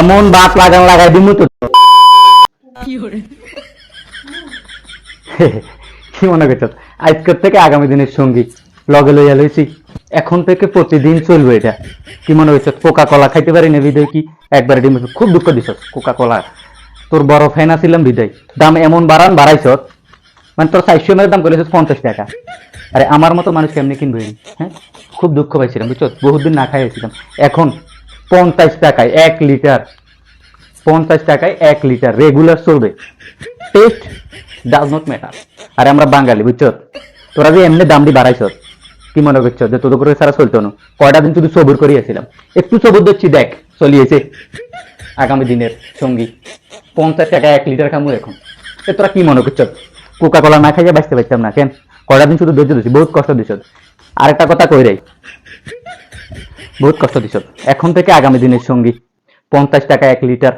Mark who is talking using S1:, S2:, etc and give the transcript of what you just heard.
S1: এমন বাত লাগান লাগাই দিমু তো। কি মনে করছ? আজকের থেকে আগামী দিনের সঙ্গী লগে লইয়া লইছি। এখন থেকে প্রতিদিন চলবে এটা। কি মনে হচ্ছে কোকা কলা খাইতে পারি না বিদয় কি? একবারে ডিম খুব দুঃখ দিছ কোকা কলা তোর বড় ফ্যান আছিলাম বিদয়। দাম এমন বাড়ান বাড়াইছ। মানে তোর চারশো এর দাম করেছিস পঞ্চাশ টাকা। আরে আমার মতো মানুষ কেমনি কিনবে? হ্যাঁ? খুব দুঃখ পাইছিলাম বুঝছ? বহুদিন না খাইছিলাম এখন পঞ্চাশ টাকায় এক লিটার, পঞ্চাশ টাকায় এক লিটার রেগুলার চলবে। টেস্ট ডাজ নট ম্যাটার আরে আমরা বাঙালি, বুঝছ? তোরা যে এমনি দাম দিয়ে বাড়াইছ, কি মনে করছ? যে তোদের করে সারা চলতো না। কয়টা দিন শুধু সবুর করিয়েছিলাম। একটু সবুর দিচ্ছি, দেখ, চলিয়েছে। আগামী দিনের সঙ্গী। পঞ্চাশ টাকা এক লিটার খামু এখন। এ তোরা কি মনে করছ? কোকা কোলা না খাইয়ে বাঁচতে পারতাম না, কেন? কয়টা দিন শুধু ধৈর্য দিচ্ছি বহুত কষ্ট দিছ। আরেকটা কথা কই রে? বহুত কষ্ট দিছ। এখন থেকে আগামী দিনের সঙ্গী পঞ্চাশ টাকা এক লিটার।